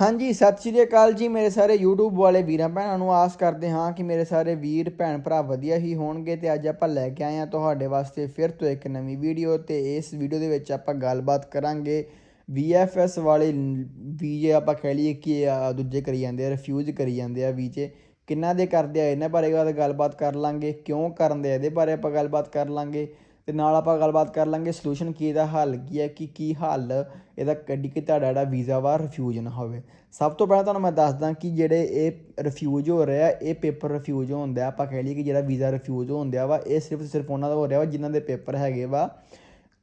ਹਾਂਜੀ, ਸਤਿ ਸ਼੍ਰੀ ਅਕਾਲ ਜੀ ਮੇਰੇ ਸਾਰੇ YouTube ਵਾਲੇ ਵੀਰਾਂ ਭੈਣਾਂ ਨੂੰ ਆਸ ਕਰਦੇ ਹਾਂ ਕਿ ਮੇਰੇ ਸਾਰੇ ਵੀਰ, ਭੈਣ ਭਰਾ ਵਧੀਆ ਹੀ ਹੋਣਗੇ ਤੇ ਅੱਜ ਆਪਾਂ ਲੈ ਕੇ ਆਏ ਹਾਂ ਤੁਹਾਡੇ ਵਾਸਤੇ ਫਿਰ ਤੋਂ ਇੱਕ ਨਵੀਂ ਵੀਡੀਓ ਤੇ ਇਸ ਵੀਡੀਓ ਦੇ ਵਿੱਚ ਆਪਾਂ ਗੱਲਬਾਤ ਕਰਾਂਗੇ VFS ਵਾਲੇ ਵੀਜ਼ੇ ਆਪਾਂ ਕਹਿ ਲਈਏ ਕਿ ਦੂਜੇ ਕਰੀ ਜਾਂਦੇ ਆ ਰਿਫਿਊਜ਼ ਕਰੀ ਜਾਂਦੇ ਆ ਵੀਜ਼ੇ। ਕਿੰਨਾ ਦੇ ਕਰਦੇ ਆ, ਇਹਨਾਂ ਬਾਰੇ ਗੱਲਬਾਤ ਕਰ ਲਾਂਗੇ, ਕਿਉਂ ਕਰਨ ਦੇ ਇਹਦੇ ਬਾਰੇ ਆਪਾਂ ਗੱਲਬਾਤ ਕਰ ਲਾਂਗੇ। ਤੇ ਨਾਲ ਆਪਾਂ ਗੱਲਬਾਤ ਕਰ ਲਾਂਗੇ ਸੋਲੂਸ਼ਨ ਕੀ ਇਹਦਾ ਹੱਲ ਕੀ ਹੈ, ਕਿ, ਕੀ ਹੱਲ ਇਹਦਾ ਕੱਢੀ ਕਿ ਤੁਹਾਡਾ ਜਿਹੜਾ ਵੀਜ਼ਾ ਵਾ ਰਿਫਿਊਜ਼ ਨਾ ਹੋਵੇ। ਸਭ ਤੋਂ ਪਹਿਲਾਂ ਤੁਹਾਨੂੰ ਮੈਂ ਦੱਸਦਾ ਕਿ ਜਿਹੜੇ ਇਹ ਰਿਫਿਊਜ਼ ਹੋ ਰਿਹਾ, ਇਹ ਪੇਪਰ ਰਿਫਿਊਜ਼ ਹੁੰਦਾ ਆਪਾਂ ਕਹਿ ਲਈਏ ਕਿ ਜਿਹੜਾ ਵੀਜ਼ਾ ਰਿਫਿਊਜ਼ ਹੁੰਦਾ ਵਾ, ਇਹ ਸਿਰਫ ਸਿਰਫ ਉਹਨਾਂ ਦਾ ਹੋ ਰਿਹਾ ਵਾ ਜਿਨ੍ਹਾਂ ਦੇ ਪੇਪਰ ਹੈਗੇ ਵਾ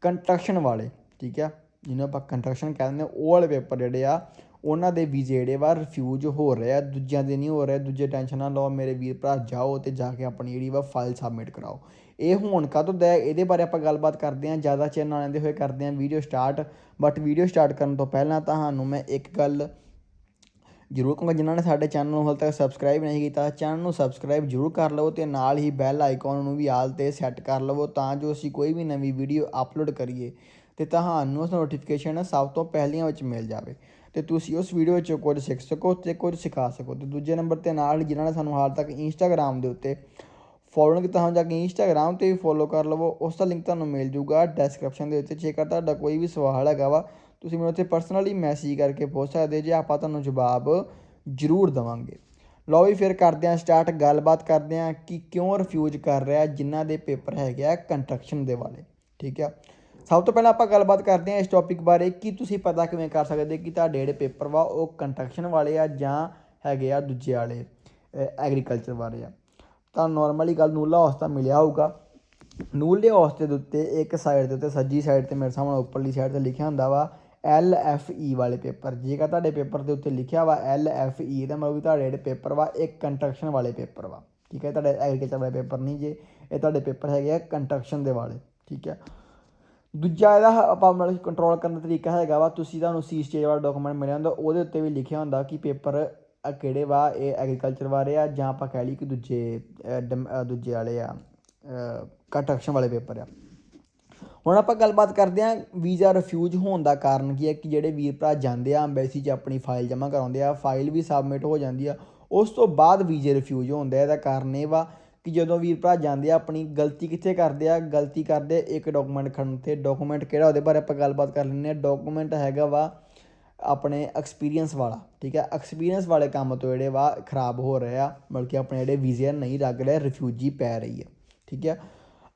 ਕੰਸਟਰਕਸ਼ਨ ਵਾਲੇ, ਠੀਕ ਆ? ਜਿਹਨੂੰ ਆਪਾਂ ਕੰਸਟਰਕਸ਼ਨ ਕਹਿੰਦੇ ਆ ਉਹ ਵਾਲੇ ਪੇਪਰ ਜਿਹੜੇ ਆ ਉਹਨਾਂ ਦੇ ਵੀਜ਼ੇ ਜਿਹੜੇ ਵਾ ਰਿਫਿਊਜ਼ ਹੋ ਰਹੇ ਆ, ਦੂਜਿਆਂ ਦੇ ਨਹੀਂ ਹੋ ਰਹੇ, ਦੂਜੇ ਟੈਨਸ਼ਨ ਨਾ ਲਓ, ਮੇਰੇ ਵੀਰ ਭਰਾ ਜਾਓ ਤੇ ਜਾ ਕੇ ਆਪਣੀ ਜਿਹੜੀ ਵਾ ਫਾਈਲ ਸਬਮਿਟ ਕਰਾਓ। ਇਹ ਹੁਣ ਕਦੋਂ ਦਾ ਇਹਦੇ ਬਾਰੇ ਆਪਾਂ ਗੱਲਬਾਤ ਕਰਦੇ ਹਾਂ, ਜ਼ਿਆਦਾ ਚਿਰ ਨਾ ਲੈਂਦੇ ਹੋਏ ਕਰਦੇ ਹਾਂ video start but video start ਕਰਨ ਤੋਂ ਪਹਿਲਾਂ ਤੁਹਾਨੂੰ ਮੈਂ ਇੱਕ ਗੱਲ ਜ਼ਰੂਰ ਕਹੂੰਗਾ, ਜਿਨ੍ਹਾਂ ਨੇ ਸਾਡੇ ਚੈਨਲ ਨੂੰ ਹਾਲੇ ਤੱਕ ਸਬਸਕ੍ਰਾਈਬ ਨਹੀਂ ਕੀਤਾ ਚੈਨਲ ਨੂੰ ਸਬਸਕ੍ਰਾਈਬ ਜ਼ਰੂਰ ਕਰ ਲਵੋ ਤੇ ਨਾਲ ਹੀ ਬੈਲ ਆਈਕਨ ਨੂੰ ਵੀ ਆਲ ਤੇ ਸੈੱਟ ਕਰ ਲਵੋ ਤਾਂ ਜੋ ਅਸੀਂ ਕੋਈ ਵੀ ਨਵੀਂ ਵੀਡੀਓ ਅਪਲੋਡ ਕਰੀਏ। ਤੇ ਤੁਹਾਨੂੰ ਉਸ ਨੋਟੀਫਿਕੇਸ਼ਨ ਸਭ ਤੋਂ ਪਹਿਲੀਆਂ ਵਿੱਚ ਮਿਲ ਜਾਵੇ। ਤੇ ਤੁਸੀਂ ਉਸ ਵੀਡੀਓ ਵਿੱਚ ਕੁਝ ਸਿੱਖ ਸਕੋ ਤੇ ਕੁਝ ਸਿਖਾ ਸਕੋ। ਤੇ ਦੂਜੇ ਨੰਬਰ ਤੇ ਨਾਲ ਜਿਨ੍ਹਾਂ ਨੇ ਸਾਨੂੰ ਹਾਲ ਤੱਕ ਇੰਸਟਾਗ੍ਰam ਦੇ ਉੱਤੇ ਫੋਲੋ ਕੀਤਾ ਹੋ ਜਾ ਕੇ ਇੰਸਟਾਗ੍ਰam ਤੇ ਵੀ ਫੋਲੋ ਕਰ ਲਵੋ। ਉਸ ਦਾ ਲਿੰਕ ਤੁਹਾਨੂੰ ਮਿਲ ਜੂਗਾ ਡਿਸਕ੍ਰਿਪਸ਼ਨ ਦੇ ਉੱਤੇ। ਜੇਕਰ ਤੁਹਾਡਾ ਕੋਈ ਵੀ ਸਵਾਲ ਹੈਗਾ ਵਾ, ਤੁਸੀਂ ਮੈਨੂੰ ਉੱਥੇ ਪਰਸਨਲੀ ਮੈਸੇਜ ਕਰਕੇ ਪੁੱਛ ਸਕਦੇ ਜੇ ਆਪਾਂ ਤੁਹਾਨੂੰ ਜਵਾਬ ਜ਼ਰੂਰ ਦਵਾਂਗੇ। ਲਓ ਵੀ ਫਿਰ ਕਰਦੇ ਹਾਂ ਸਟਾਰਟ ਗੱਲਬਾਤ ਕਰਦੇ ਹਾਂ ਕਿ ਕਿਉਂ ਰਿਫਿਊਜ਼ ਕਰ ਰਿਹਾ, ਜਿਨ੍ਹਾਂ ਦੇ ਪੇਪਰ ਹੈਗੇ ਆ ਕੰਸਟਰਕਸ਼ਨ ਦੇ ਵਾਲੇ। ਠੀਕ ਆ? ਸਭ ਤੋਂ ਪਹਿਲਾਂ ਆਪਾਂ ਗੱਲਬਾਤ ਕਰਦੇ ਹਾਂ ਇਸ ਟੌਪਿਕ ਬਾਰੇ ਕਿ ਤੁਸੀਂ ਪਤਾ ਕਿਵੇਂ ਕਰ ਸਕਦੇ ਕਿ ਤੁਹਾਡੇ ਜਿਹੜੇ ਪੇਪਰ ਵਾ ਉਹ ਕੰਸਟਰਕਸ਼ਨ ਵਾਲੇ ਆ ਜਾਂ ਹੈਗੇ ਆ ਦੂਜੇ ਵਾਲੇ ਐਗਰੀਕਲਚਰ ਵਾਲੇ ਆ। ਤਾਂ ਨਾਰਮਲੀ ਗੱਲ ਨੂਲਾ ਹਾਊਸ ਤਾਂ ਮਿਲਿਆ ਹੋਊਗਾ। ਨੂਲੇ ਹੌਸ ਦੇ ਉੱਤੇ, ਇੱਕ ਸਾਈਡ ਦੇ ਉੱਤੇ, ਸੱਜੀ ਸਾਈਡ ਤੇ ਮੇਰੇ ਸਾਹਮਣੇ ਉੱਪਰਲੀ ਸਾਈਡ ਤੇ ਲਿਖਿਆ ਹੁੰਦਾ ਵਾ ਐਲ ਐਫ ਈ ਵਾਲੇ ਪੇਪਰ ਜੇਕਰ ਤੁਹਾਡੇ ਪੇਪਰ ਦੇ ਉੱਤੇ ਲਿਖਿਆ ਵਾ ਐਲ ਐਫ ਈ ਦਾ ਮਤਲਬ ਵੀ ਤੁਹਾਡੇ ਜਿਹੜੇ ਪੇਪਰ ਵਾ, ਇਹ ਕੰਸਟਰਕਸ਼ਨ ਵਾਲੇ ਪੇਪਰ ਵਾ। ਠੀਕ ਹੈ ਤੁਹਾਡੇ ਐਗਰੀਕਲਚਰ ਵਾਲੇ ਪੇਪਰ ਨਹੀਂ ਜੇ, ਇਹ ਤੁਹਾਡੇ ਪੇਪਰ ਹੈਗੇ ਆ ਕੰਸਟਰਕਸ਼ਨ ਦੇ ਵਾਲੇ। ਠੀਕ ਹੈ। ਦੂਜਾ ਇਹਦਾ ਆਪਾਂ ਮਤਲਬ ਕੰਟਰੋਲ ਕਰਨ ਦਾ ਤਰੀਕਾ ਹੈਗਾ ਵਾ, ਤੁਸੀਂ ਤੁਹਾਨੂੰ ਸੀ ਸਟੇਜ ਵਾਲਾ ਡਾਕੂਮੈਂਟ ਮਿਲਿਆ ਹੁੰਦਾ, ਉਹਦੇ ਉੱਤੇ ਵੀ ਲਿਖਿਆ ਹੁੰਦਾ ਕਿ ਪੇਪਰ ਕਿਹੜੇ ਵਾ, ਇਹ ਐਗਰੀਕਲਚਰ ਬਾਰੇ ਆ, ਜਾਂ ਆਪਾਂ ਕਹਿ ਲਈ ਕਿ ਦੂਜੇ ਡਮ- ਦੂਜੇ ਵਾਲੇ ਆ ਕੰਸਟਰਕਸ਼ਨ ਵਾਲੇ ਪੇਪਰ ਆ। ਹੁਣ ਆਪਾਂ ਗੱਲਬਾਤ ਕਰਦੇ ਹਾਂ, ਵੀਜ਼ਾ ਰਿਫਿਊਜ਼ ਹੋਣ ਦਾ ਕਾਰਨ ਕੀ ਹੈ, ਕਿ ਜਿਹੜੇ ਵੀਰ ਭਰਾ ਜਾਂਦੇ ਆ ਐਮਬੈਸੀ 'ਚ ਆਪਣੀ ਫਾਈਲ ਜਮ੍ਹਾਂ ਕਰਾਉਂਦੇ ਆ ਫਾਈਲ ਵੀ ਸਬਮਿਟ ਹੋ ਜਾਂਦੀ ਆ, ਉਸ ਤੋਂ ਬਾਅਦ ਵੀਜ਼ੇ ਰਿਫਿਊਜ਼ ਹੁੰਦਾ ਇਹਦਾ ਕਾਰਨ ਇਹ ਵਾ ਕਿ ਜਦੋਂ ਵੀਰ ਭਰਾ ਜਾਂਦੇ ਆ, ਆਪਣੀ ਗਲਤੀ ਕਿੱਥੇ ਕਰਦੇ ਆ, ਗਲਤੀ ਕਰਦੇ ਇੱਕ ਡਾਕੂਮੈਂਟ ਖੜਨ ਤੇ ਡਾਕੂਮੈਂਟ ਕਿਹੜਾ ਉਹਦੇ ਬਾਰੇ ਆਪਾਂ ਗੱਲਬਾਤ ਕਰ ਲੈਂਦੇ ਆ। ਡਾਕੂਮੈਂਟ ਹੈਗਾ ਵਾ ਆਪਣੇ ਐਕਸਪੀਰੀਅੰਸ ਵਾਲਾ, ਠੀਕ ਹੈ ਐਕਸਪੀਰੀਅੰਸ ਵਾਲੇ ਕੰਮ ਤੋਂ ਜਿਹੜੇ ਵਾ ਖਰਾਬ ਹੋ ਰਹੇ ਆ, ਬਲਕਿ ਆਪਣੇ ਜਿਹੜੇ ਵੀਜ਼ੇ ਨਹੀਂ ਲੱਗ ਰਹੇ ਰਿਫਿਊਜੀ ਪੈ ਰਹੀ ਹੈ ਠੀਕ ਹੈ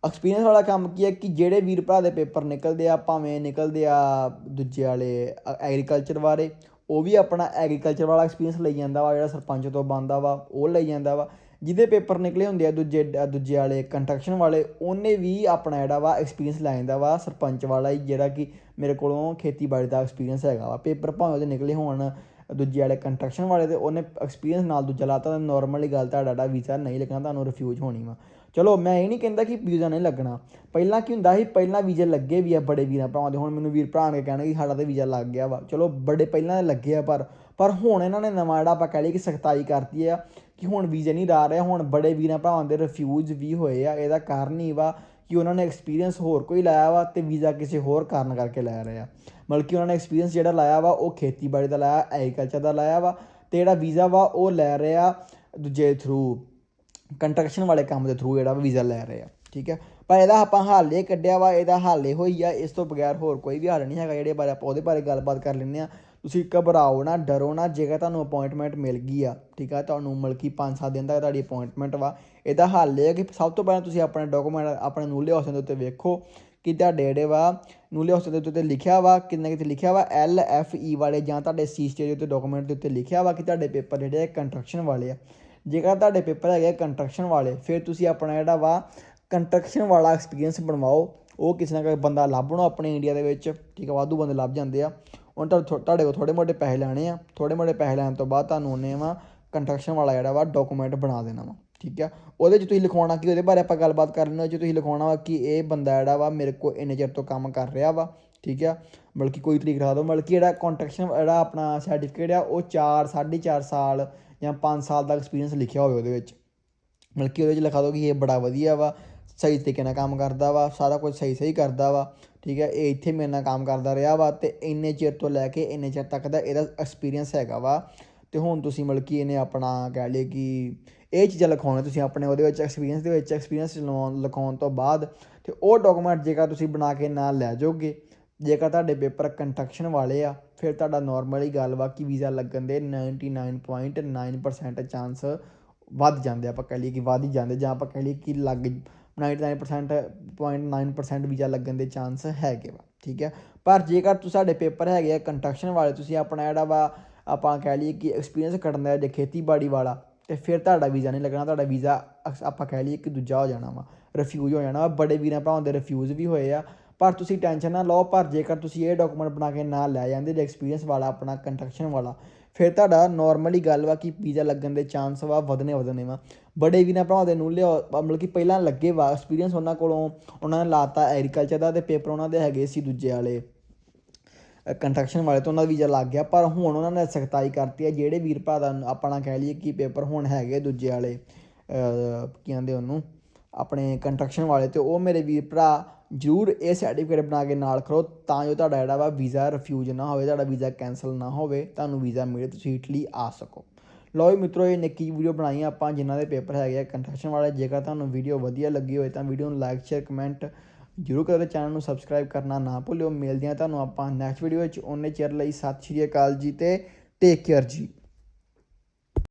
ਐਕਸਪੀਰੀਅੰਸ ਵਾਲਾ ਕੰਮ ਕੀ ਹੈ ਕਿ ਜਿਹੜੇ ਵੀਰ ਭਰਾ ਦੇ ਪੇਪਰ ਨਿਕਲਦੇ ਆ, ਭਾਵੇਂ ਨਿਕਲਦੇ ਆ ਦੂਜੇ ਵਾਲੇ ਐਗਰੀਕਲਚਰ ਬਾਰੇ, ਉਹ ਵੀ ਆਪਣਾ ਐਗਰੀਕਲਚਰ ਵਾਲਾ ਐਕਸਪੀਰੀਅੰਸ ਲਈ ਜਾਂਦਾ ਵਾ, ਜਿਹੜਾ ਸਰਪੰਚ ਤੋਂ ਬੰਦਾ ਵਾ, ਉਹ ਲਈ ਜਾਂਦਾ ਵਾ। ਜਿਹਦੇ ਪੇਪਰ ਨਿਕਲੇ ਹੁੰਦੇ ਆ ਦੂਜੇ ਦੂਜੇ ਵਾਲੇ ਕੰਟਰਕਸ਼ਨ ਵਾਲੇ, ਉਹਨੇ ਵੀ ਆਪਣਾ ਜਿਹੜਾ ਵਾ ਐਕਸਪੀਰੀਅੰਸ ਲੈ ਜਾਂਦਾ ਵਾ ਸਰਪੰਚ ਵਾਲਾ ਹੀ, ਜਿਹੜਾ ਕਿ ਮੇਰੇ ਕੋਲੋਂ ਖੇਤੀਬਾੜੀ ਦਾ ਐਕਸਪੀਰੀਅੰਸ ਹੈਗਾ ਵਾ। ਪੇਪਰ ਭਾਵੇਂ ਉਹਦੇ ਨਿਕਲੇ ਹੋਣ ਦੂਜੇ ਵਾਲੇ ਕੰਟਰਕਸ਼ਨ ਵਾਲੇ ਤੇ ਉਹਨੇ ਐਕਸਪੀਰੀਅੰਸ ਨਾਲ ਦੂਜਾ ਲਾਤਾ, ਤਾਂ ਨਾਰਮਲੀ ਗੱਲ ਤੁਹਾਡਾ ਜਿਹੜਾ ਵੀਜ਼ਾ ਨਹੀਂ ਲੱਗਣਾ, ਤੁਹਾਨੂੰ ਰਿਫਿਊਜ਼ ਹੋਣੀ ਵਾ। ਚਲੋ, ਮੈਂ ਇਹ ਨਹੀਂ ਕਹਿੰਦਾ ਕਿ ਵੀਜ਼ਾ ਨਹੀਂ ਲੱਗਣਾ। ਪਹਿਲਾਂ ਕੀ ਹੁੰਦਾ ਸੀ, ਪਹਿਲਾਂ ਵੀਜ਼ੇ ਲੱਗੇ ਵੀ ਆ ਬੜੇ ਵੀਰਾਂ ਭਰਾਵਾਂ ਦੇ, ਹੁਣ ਮੈਨੂੰ ਵੀਰ ਭਰਾ ਨੇ ਕਹਿਣਾ ਕਿ ਸਾਡਾ ਤਾਂ ਵੀਜ਼ਾ ਲੱਗ ਗਿਆ ਵਾ। ਚਲੋ, ਬੜੇ ਪਹਿਲਾਂ ਦੇ ਲੱਗੇ ਆ, ਪਰ ਪਰ ਹੁਣ ਇਹਨਾਂ ਨੇ ਨਵਾਂ ਜਿਹੜਾ ਆਪਾਂ ਕਹਿ ਲਈਏ ਕਿ ਸਖਤਾਈ ਕਰਤੀ ਆ ਕਿ ਹੁਣ ਵੀਜ਼ੇ ਨਹੀਂ ਲਾ ਰਹੇ, ਹੁਣ ਬੜੇ ਵੀਰਾਂ ਭਰਾਵਾਂ ਦੇ ਰਿਫਿਊਜ਼ ਵੀ ਹੋਏ ਆ, ਇਹਦਾ ਕਾਰਨ ਹੀ ਵਾ ਕਿ ਉਹਨਾਂ ਨੇ ਐਕਸਪੀਰੀਅੰਸ ਹੋਰ ਕੋਈ ਲਾਇਆ ਵਾ ਤੇ ਵੀਜ਼ਾ ਕਿਸੇ ਹੋਰ ਕਾਰਨ ਕਰਕੇ ਲੈ ਰਹੇ ਆ। ਮਤਲਬ ਕਿ ਉਹਨਾਂ ਨੇ ਐਕਸਪੀਰੀਅੰਸ ਜਿਹੜਾ ਲਾਇਆ ਵਾ, ਉਹ ਖੇਤੀਬਾੜੀ ਦਾ ਲਾਇਆ ਐਗਰੀਕਲਚਰ ਦਾ ਲਾਇਆ ਵਾ ਤੇ ਜਿਹੜਾ ਵੀਜ਼ਾ ਵਾ, ਉਹ ਲੈ ਰਹੇ ਆ ਦੂਜੇ ਥਰੂ ਕੰਸਟਰਕਸ਼ਨ ਵਾਲੇ ਕੰਮ ਦੇ ਥਰੂ ਜਿਹੜਾ ਵੀਜ਼ਾ ਲੈ ਰਹੇ ਆ, ਠੀਕ ਹੈ ਪਰ ਇਹਦਾ ਆਪਾਂ ਹੱਲ ਇਹ ਕੱਢਿਆ ਵਾ, ਇਹਦਾ ਹੱਲ ਇਹੋ ਹੀ ਆ, ਇਸ ਤੋਂ ਬਗੈਰ ਹੋਰ ਕੋਈ ਵੀ ਹੱਲ ਨਹੀਂ ਹੈਗਾ, ਜਿਹੜੇ ਬਾਰੇ ਆਪਾਂ ਉਹਦੇ ਬਾਰੇ ਗੱਲਬਾਤ ਕਰ ਲੈਂਦੇ ਆ। ਤੁਸੀਂ ਘਬਰਾਓ ਨਾ, ਡਰੋ ਨਾ, ਜੇਕਰ ਤੁਹਾਨੂੰ ਅਪਾਇੰਟਮੈਂਟ ਮਿਲ ਗਈ ਆ, ਠੀਕ ਆ, ਤੁਹਾਨੂੰ ਮਲਕੀ 5-7 ਦਿਨ ਤੱਕ ਤੁਹਾਡੀ ਅਪਾਇੰਟਮੈਂਟ ਵਾ, ਇਹਦਾ ਹੱਲ ਇਹ ਹੈ ਕਿ ਸਭ ਤੋਂ ਪਹਿਲਾਂ ਤੁਸੀਂ ਆਪਣੇ ਡਾਕੂਮੈਂਟ ਆਪਣੇ ਨੂਲੇ ਹਾਊਸ ਦੇ ਉੱਤੇ ਵੇਖੋ ਕਿ ਤੁਹਾਡੇ ਜਿਹੜੇ ਵਾ, ਨੂਲੇ ਹੌਸਲੇ ਦੇ ਉੱਤੇ ਲਿਖਿਆ ਵਾ, ਕਿੰਨਾ ਕਿਤੇ ਲਿਖਿਆ ਵਾ ਐਲ ਐਫ ਈ ਵਾਲੇ ਜਾਂ ਤੁਹਾਡੇ ਸੀ ਸਟੇਜ ਉੱਤੇ ਡਾਕੂਮੈਂਟ ਦੇ ਉੱਤੇ ਲਿਖਿਆ ਵਾ ਕਿ ਤੁਹਾਡੇ ਪੇਪਰ ਜਿਹੜੇ ਆ ਕੰਸਟਰਕਸ਼ਨ ਵਾਲੇ ਆ। ਜੇਕਰ ਤੁਹਾਡੇ ਪੇਪਰ ਹੈਗੇ ਕੰਸਟਰਕਸ਼ਨ ਵਾਲੇ, ਫਿਰ ਤੁਸੀਂ ਆਪਣਾ ਜਿਹੜਾ ਵਾ ਕੰਸਟਰਕਸ਼ਨ ਵਾਲਾ ਐਕਸਪੀਰੀਅੰਸ ਬਣਵਾਓ। ਉਹ ਕਿਸੇ ਨਾ ਕਿਸੇ ਬੰਦਾ ਲੱਭਣੋ ਆਪਣੇ ਇੰਡੀਆ ਦੇ ਵਿੱਚ, ਠੀਕ ਆ, ਵਾਧੂ ਬੰਦੇ ਲੱਭ ਜਾਂਦੇ ਆ। ਹੁਣ ਤੁਹਾਡੇ ਥੋ- ਤੁਹਾਡੇ ਕੋਲ ਥੋੜੇ ਮੋਟੇ ਪੈਸੇ ਲੈਣੇ ਆ। ਥੋੜੇ ਮੋਟੇ ਪੈਸੇ ਲੈਣ ਤੋਂ ਬਾਅਦ ਤੁਹਾਨੂੰ ਉਹਨੇ ਵਾ ਕੰਸਟਰਕਸ਼ਨ ਵਾਲਾ ਜਿਹੜਾ ਵਾ ਡਾਕੂਮੈਂਟ ਬਣਾ ਦੇਣਾ ਵਾ, ਠੀਕ ਆ? ਉਹਦੇ 'ਚ ਤੁਸੀਂ ਲਿਖਾਉਣਾ ਕਿ, ਉਹਦੇ ਬਾਰੇ ਆਪਾਂ ਗੱਲਬਾਤ ਕਰ ਲੈਣਾ ਜੇ ਤੁਸੀਂ ਲਿਖਾਉਣਾ ਵਾ ਕਿ ਇਹ ਬੰਦਾ ਜਿਹੜਾ ਵਾ ਮੇਰੇ ਕੋਲ ਇੰਨੇ ਚਿਰ ਤੋਂ ਕੰਮ ਕਰ ਰਿਹਾ ਵਾ, ਠੀਕ ਆ? ਬਲਕਿ ਕੋਈ ਤਰੀਕ ਰੱਖ ਦਿਓ। ਬਲਕਿ ਜਿਹੜਾ ਕੰਟਰੈਕਸ਼ਨ ਜਿਹੜਾ ਆਪਣਾ ਸਰਟੀਫਿਕੇਟ ਆ, ਉਹ 4 4.5 ਸਾਲ ਜਾਂ 5 ਸਾਲ ਦਾ ਐਕਸਪੀਰੀਅੰਸ ਲਿਖਿਆ ਹੋਵੇ ਉਹਦੇ ਵਿੱਚ। ਬਲਕਿ ਉਹਦੇ 'ਚ ਲਿਖਾ ਦਿਓ ਕਿ ਇਹ ਬੜਾ ਵਧੀਆ ਵਾ। ਸਹੀ ਤਰੀਕੇ ਨਾਲ ਕੰਮ ਕਰਦਾ ਵਾ ਸਾਰਾ ਕੁਝ ਸਹੀ ਸਹੀ ਕਰਦਾ ਵਾ ਠੀਕ ਹੈ ਇਹ ਇੱਥੇ ਮੇਰੇ ਨਾਲ ਕੰਮ ਕਰਦਾ ਰਿਹਾ ਵਾ ਤੇ ਇੰਨੇ ਚਿਰ ਤੋਂ ਲੈ ਕੇ ਇੰਨੇ ਚਿਰ ਤੱਕ ਦਾ ਇਹਦਾ ਐਕਸਪੀਰੀਅੰਸ ਹੈਗਾ ਵਾ ਤੇ ਹੁਣ ਤੁਸੀਂ ਮਤਲਬ ਕਿ ਇਹਨੇ ਆਪਣਾ ਕਹਿ ਲਈਏ ਕਿ ਇਹ ਚੀਜ਼ਾਂ ਲਿਖਾਉਣੇ ਤੁਸੀਂ ਆਪਣੇ ਉਹਦੇ ਵਿੱਚ ਐਕਸਪੀਰੀਅੰਸ ਦੇ ਵਿੱਚ ਐਕਸਪੀਰੀਅੰਸ ਲਿਖਾਉਣ ਤੋਂ ਬਾਅਦ ਤੇ ਉਹ ਡਾਕੂਮੈਂਟ ਜੇਕਰ ਤੁਸੀਂ ਬਣਾ ਕੇ ਨਾਲ ਲੈ ਜਾਓਗੇ ਜੇਕਰ ਤੁਹਾਡੇ ਪੇਪਰ ਕੰਟਰਕਸ਼ਨ ਵਾਲੇ ਆ ਫਿਰ ਤੁਹਾਡਾ ਨਾਰਮਲੀ ਗੱਲ ਵਾ ਕਿ ਵੀਜ਼ਾ ਲੱਗਣ ਦੇ 99.9% ਚਾਂਸ ਵੱਧ ਜਾਂਦੇ ਆ, ਆਪਾਂ ਕਹਿ ਲਈਏ ਕਿ ਵੱਧ ਹੀ ਜਾਂਦੇ ਜਾਂ ਆਪਾਂ ਕਹਿ ਲਈਏ ਕਿ ਲੱਗ 99.9% ਵੀਜ਼ਾ ਲੱਗਣ ਦੇ ਚਾਂਸ ਹੈਗੇ ਵਾ, ਠੀਕ ਹੈ? ਪਰ ਜੇਕਰ ਤੁਸੀਂ ਸਾਡੇ ਪੇਪਰ ਹੈਗੇ ਆ ਕੰਸਟਰਕਸ਼ਨ ਵਾਲੇ, ਤੁਸੀਂ ਆਪਣਾ ਜਿਹੜਾ ਵਾ ਆਪਾਂ ਕਹਿ ਲਈਏ ਕਿ ਐਕਸਪੀਰੀਅੰਸ ਕੱਢਣਾ ਦਾ ਜੇ ਖੇਤੀਬਾੜੀ ਵਾਲਾ, ਤੇ ਫਿਰ ਤੁਹਾਡਾ ਵੀਜ਼ਾ ਨਹੀਂ ਲੱਗਣਾ, ਤੁਹਾਡਾ ਵੀਜ਼ਾ ਅਕਸ- ਆਪਾਂ ਕਹਿ ਲਈਏ ਕਿ ਦੂਜਾ ਹੋ ਜਾਣਾ ਵਾ ਰਿਫਿਊਜ਼ ਹੋ ਜਾਣਾ ਵਾ। ਬੜੇ ਵੀਰਾਂ ਭਰਾਵਾਂ ਦੇ ਰਿਫਿਊਜ਼ ਵੀ ਹੋਏ ਆ। ਪਰ ਤੁਸੀਂ ਟੈਨਸ਼ਨ ਨਾ ਲਓ, ਪਰ ਜੇਕਰ ਤੁਸੀਂ ਇਹ ਡਾਕੂਮੈਂਟ ਬਣਾ ਕੇ ਨਾਲ ਲੈ ਜਾਂਦੇ, ਜੇ ਐਕਸਪੀਰੀਅੰਸ ਵਾਲਾ, ਆਪਣਾ ਕੰਸਟਰਕਸ਼ਨ ਵਾਲਾ, ਫਿਰ ਤੁਹਾਡਾ ਨਾਰਮਲੀ ਗੱਲ ਵਾ ਕਿ ਵੀਜ਼ਾ ਲੱਗਣ ਦੇ ਚਾਂਸ ਵਾ ਵਧਨੇ ਵਧਨੇ ਵਾ। ਬੜੇ ਵੀਰਾਂ ਭਰਾਵਾਂ ਦੇ ਨੂੰ ਲਿਓ ਮਤਲਬ ਕਿ ਪਹਿਲਾਂ ਲੱਗੇ ਵਾ ਐਕਸਪੀਰੀਅੰਸ ਉਹਨਾਂ ਕੋਲੋਂ, ਉਹਨਾਂ ਨੇ ਲਾਤਾ ਐਗਰੀਕਲਚਰ ਦਾ ਤੇ ਪੇਪਰ ਉਹਨਾਂ ਦੇ ਹੈਗੇ ਸੀ ਦੂਜੇ ਵਾਲੇ। ਕੰਸਟਰਕਸ਼ਨ ਵਾਲੇ ਤੋਂ ਉਹਨਾਂ ਦਾ ਵੀਜ਼ਾ ਲੱਗ ਗਿਆ, ਪਰ ਹੁਣ ਉਹਨਾਂ ਨੇ ਸਖਤਾਈ ਕਰਤੀ ਹੈ, ਜਿਹੜੇ ਵੀਰ ਭਰਾ ਦਾ ਆਪਣਾ ਕਹਿ ਲਈਏ ਕਿ ਪੇਪਰ ਹੁਣ ਹੈਗੇ ਦੂਜੇ ਵਾਲੇ ਕੀ ਕਹਿੰਦੇ ਉਹਨੂੰ? ਆਪਣੇ ਕੰਸਟਰਕਸ਼ਨ ਵਾਲੇ ਤੇ ਉਹ ਮੇਰੇ ਵੀਰ ਭਰਾ ਜ਼ਰੂਰ ਇਹ ਸਰਟੀਫਿਕੇਟ ਬਣਾ ਕੇ ਨਾਲ ਕਰੋ ਤਾਂ ਜੋ ਤੁਹਾਡਾ ਜਿਹੜਾ ਵਾ ਵੀਜ਼ਾ ਰਿਫਿਊਜ਼ ਨਾ ਹੋਵੇ, ਤੁਹਾਡਾ ਵੀਜ਼ਾ ਕੈਨਸਲ ਨਾ ਹੋਵੇ, ਤੁਹਾਨੂੰ ਵੀਜ਼ਾ ਮਿਲੇ, ਤੁਸੀਂ ਇਟਲੀ ਆ ਸਕੋ। ਲਓ ਜੀ ਮਿੱਤਰੋ, ਇਹ ਨਿੱਕੀ ਵੀਡੀਓ ਬਣਾਈ ਆਪਾਂ, ਜਿਨ੍ਹਾਂ ਦੇ ਪੇਪਰ ਹੈਗੇ ਆ ਕੰਸਟਰਕਸ਼ਨ ਵਾਲੇ। ਜੇਕਰ ਤੁਹਾਨੂੰ ਵੀਡੀਓ ਵਧੀਆ ਲੱਗੀ ਹੋਵੇ ਤਾਂ ਵੀਡੀਓ ਨੂੰ ਲਾਈਕ ਸ਼ੇਅਰ ਕਮੈਂਟ ਜ਼ਰੂਰ ਕਰੋ ਤੇ ਚੈਨਲ ਨੂੰ ਸਬਸਕ੍ਰਾਈਬ ਕਰਨਾ ਨਾ ਭੁੱਲਿਓ। ਮਿਲਦੇ ਆ ਤੁਹਾਨੂੰ ਆਪਾਂ ਨੈਕਸਟ ਵੀਡੀਓ ਵਿੱਚ। ਉਹਨੇ ਚਿਰ ਲਈ ਸਤਿ ਸ਼੍ਰੀ ਅਕਾਲ ਜੀ ਤੇ ਟੇਕ ਕੇਅਰ ਜੀ।